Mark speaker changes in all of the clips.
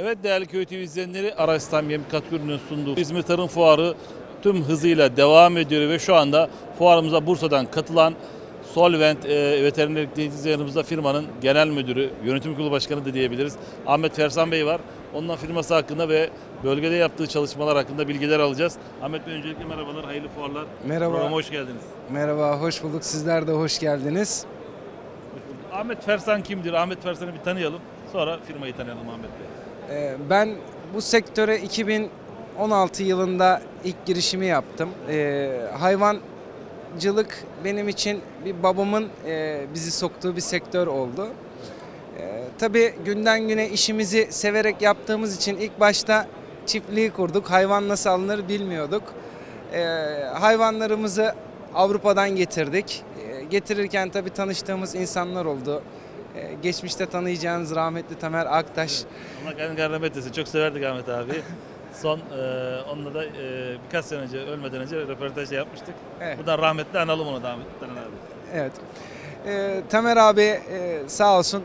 Speaker 1: Evet değerli Köy TV izleyenleri Araçtan Yem Katkı Ürünü'nün sunduğu İzmir Tarım Fuarı tüm hızıyla devam ediyor ve şu anda fuarımıza Bursa'dan katılan Solvent e, Veterinerlik Denizci yanımızda firmanın genel müdürü, yönetim kurulu başkanı da diyebiliriz. Ahmet Fersan Bey var. Onunla firması hakkında ve bölgede yaptığı çalışmalar hakkında bilgiler alacağız. Ahmet Bey öncelikle merhabalar, hayırlı fuarlar.
Speaker 2: Merhaba.
Speaker 1: Programa hoş geldiniz.
Speaker 2: Merhaba, hoş bulduk. Sizler de hoş geldiniz.
Speaker 1: Ahmet Fersan kimdir? Ahmet Fersan'ı bir tanıyalım. Sonra firmayı tanıyalım Ahmet Bey.
Speaker 2: Ee, Ben bu sektöre 2016 yılında ilk girişimi yaptım. Ee, hayvancılık benim için bir babamın e, bizi soktuğu bir sektör oldu. Ee, tabii günden güne işimizi severek yaptığımız için ilk başta çiftliği kurduk. Hayvan nasıl alınır bilmiyorduk. Hayvanlarımızı Avrupa'dan getirdik. Getirirken tabii tanıştığımız insanlar oldu. Ee, geçmişte tanıyacağınız rahmetli Tamer Aktaş.
Speaker 1: Allah kendini rahmet etsin. Çok severdik Ahmet abi. Son e, onunla da e, birkaç sene önce ölmeden önce röportaj yapmıştık.
Speaker 2: Evet.
Speaker 1: Buradan rahmetli analım onu da Ahmet Taner abi.
Speaker 2: Evet. Ee, Tamer abi e, sağ olsun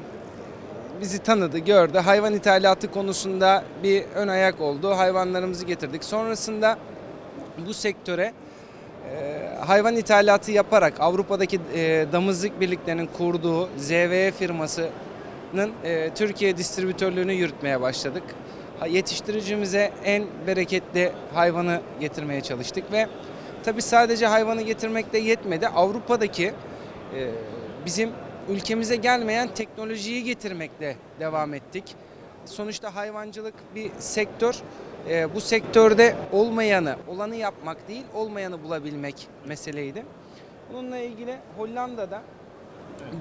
Speaker 2: bizi tanıdı, gördü. Hayvan ithalatı konusunda bir ön ayak oldu. Hayvanlarımızı getirdik. Sonrasında bu sektöre e, hayvan ithalatı yaparak Avrupa'daki e, damızlık birliklerinin kurduğu ZVE firmasının e, Türkiye distribütörlüğünü yürütmeye başladık. Yetiştiricimize en bereketli hayvanı getirmeye çalıştık ve tabi sadece hayvanı getirmekle yetmedi. Avrupa'daki e, bizim ülkemize gelmeyen teknolojiyi getirmekle devam ettik. Sonuçta hayvancılık bir sektör. E, bu sektörde olmayanı, olanı yapmak değil, olmayanı bulabilmek meseleydi. Bununla ilgili Hollanda'da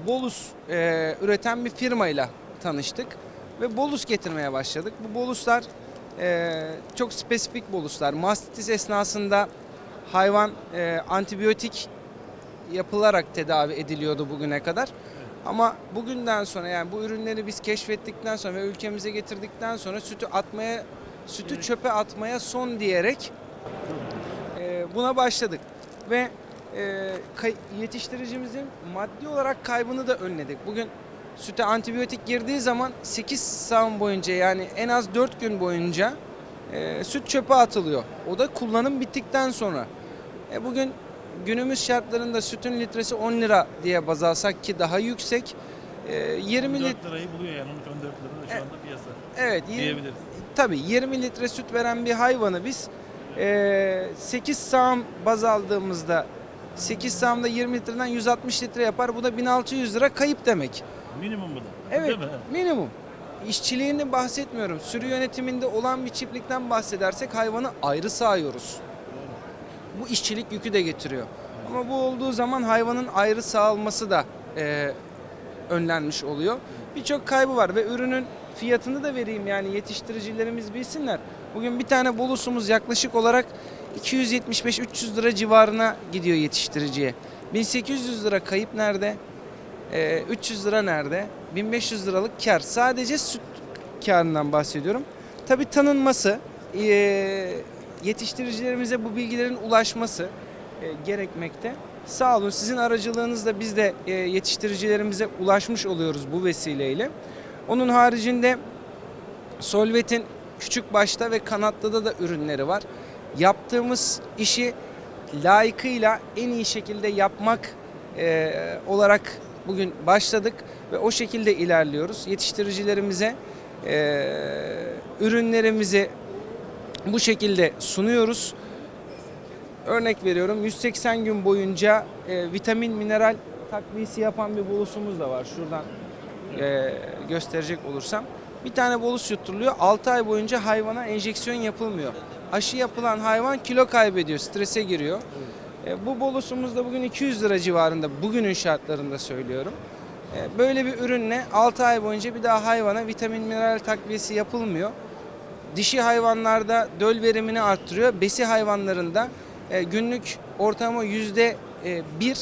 Speaker 2: bolus e, üreten bir firmayla tanıştık ve bolus getirmeye başladık. Bu boluslar e, çok spesifik boluslar. Mastitis esnasında hayvan e, antibiyotik yapılarak tedavi ediliyordu bugüne kadar. Ama bugünden sonra yani bu ürünleri biz keşfettikten sonra ve ülkemize getirdikten sonra sütü atmaya sütü çöpe atmaya son diyerek e, buna başladık ve e, yetiştiricimizin maddi olarak kaybını da önledik. Bugün süte antibiyotik girdiği zaman 8 saat boyunca yani en az 4 gün boyunca e, süt çöpe atılıyor. O da kullanım bittikten sonra. Bugün günümüz şartlarında sütün litresi 10 lira diye baz alsak ki daha yüksek. E, 20 litre
Speaker 1: 4 lirayı buluyor yani 13-14 lira da şu
Speaker 2: Evet.
Speaker 1: anda piyasa
Speaker 2: evet yirmi-
Speaker 1: diyebiliriz.
Speaker 2: Tabii 20 litre süt veren bir hayvanı biz eee 8 sağım baz aldığımızda 8 sağımda 20 litreden 160 litre yapar. Bu da 1600 lira kayıp demek.
Speaker 1: Minimum bu da.
Speaker 2: Evet
Speaker 1: Değil mi?
Speaker 2: minimum. İşçiliğini bahsetmiyorum. Sürü yönetiminde olan bir çiftlikten bahsedersek hayvanı ayrı sağıyoruz. Bu işçilik yükü de getiriyor. Ama bu olduğu zaman hayvanın ayrı sağılması da eee, önlenmiş oluyor. Birçok kaybı var ve ürünün fiyatını da vereyim yani yetiştiricilerimiz bilsinler. Bugün bir tane bolusumuz yaklaşık olarak 275-300 lira civarına gidiyor yetiştiriciye. 1800 lira kayıp nerede? Ee, 300 lira nerede? 1500 liralık kar. Sadece süt karından bahsediyorum. Tabii tanınması, ee, yetiştiricilerimize bu bilgilerin ulaşması gerekmekte. Sağ olun sizin aracılığınızla biz de e, yetiştiricilerimize ulaşmış oluyoruz bu vesileyle. Onun haricinde Solvet'in küçük başta ve kanatlıda da ürünleri var. Yaptığımız işi layıkıyla en iyi şekilde yapmak e, olarak bugün başladık ve o şekilde ilerliyoruz. Yetiştiricilerimize e, ürünlerimizi bu şekilde sunuyoruz. Örnek veriyorum 180 gün boyunca e, vitamin mineral takviyesi yapan bir bolusumuz da var. Şuradan e, gösterecek olursam. Bir tane bolus yutturuluyor. 6 ay boyunca hayvana enjeksiyon yapılmıyor. Aşı yapılan hayvan kilo kaybediyor, strese giriyor. E, bu bolusumuz da bugün 200 lira civarında bugünün şartlarında söylüyorum. E, böyle bir ürünle 6 ay boyunca bir daha hayvana vitamin mineral takviyesi yapılmıyor. Dişi hayvanlarda döl verimini arttırıyor. Besi hayvanlarında e, günlük ortalama yüzde e, bir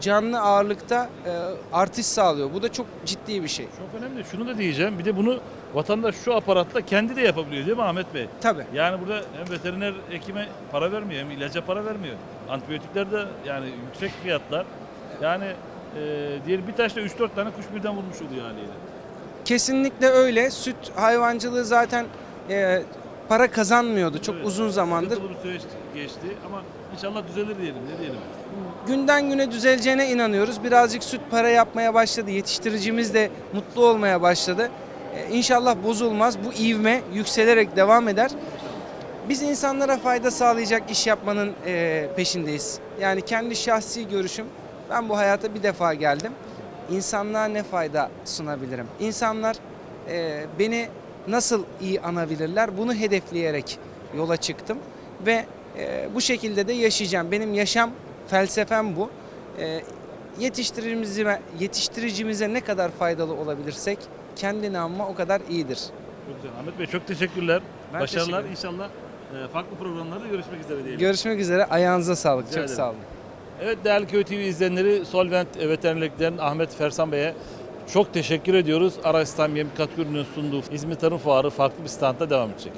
Speaker 2: canlı ağırlıkta e, artış sağlıyor. Bu da çok ciddi bir şey.
Speaker 1: Çok önemli. Şunu da diyeceğim. Bir de bunu vatandaş şu aparatta kendi de yapabiliyor değil mi Ahmet Bey?
Speaker 2: Tabii.
Speaker 1: Yani burada hem veteriner hekime para vermiyor hem ilaca para vermiyor. Antibiyotikler de yani yüksek fiyatlar. Yani e, diyelim bir taşla 3-4 tane kuş birden vurmuş oluyor haliyle.
Speaker 2: kesinlikle öyle. Süt hayvancılığı zaten e, para kazanmıyordu çok
Speaker 1: Evet.
Speaker 2: uzun zamandır.
Speaker 1: Sıkıntılı bir süreç geçti ama inşallah düzelir diyelim. Ne diyelim?
Speaker 2: Günden güne düzeleceğine inanıyoruz. Birazcık süt para yapmaya başladı. Yetiştiricimiz de mutlu olmaya başladı. E, İnşallah bozulmaz. Bu ivme yükselerek devam eder. Biz insanlara fayda sağlayacak iş yapmanın e, peşindeyiz. Yani kendi şahsi görüşüm. Ben bu hayata bir defa geldim. İnsanlığa ne fayda sunabilirim? İnsanlar e, beni nasıl iyi anabilirler? Bunu hedefleyerek yola çıktım ve e, bu şekilde de yaşayacağım. Benim yaşam felsefem bu. E, yetiştiricimize, yetiştiricimize ne kadar faydalı olabilirsek kendi namıma o kadar iyidir.
Speaker 1: Çok güzel. Ahmet Bey çok teşekkürler.
Speaker 2: Ben
Speaker 1: Başarılar
Speaker 2: teşekkür
Speaker 1: inşallah. e, Farklı programlarda görüşmek üzere diyelim.
Speaker 2: Görüşmek üzere. Ayağınıza sağlık.
Speaker 1: Rica
Speaker 2: Çok
Speaker 1: ederim.
Speaker 2: sağ olun.
Speaker 1: Evet değerli Köy TV izleyenleri Solvent Veterinerliklerin Ahmet Fersan Bey'e çok teşekkür ediyoruz. Araç Tam Yem Katkı Ürünü'nün sunduğu İzmir Tarım Fuarı farklı bir standta devam edecek.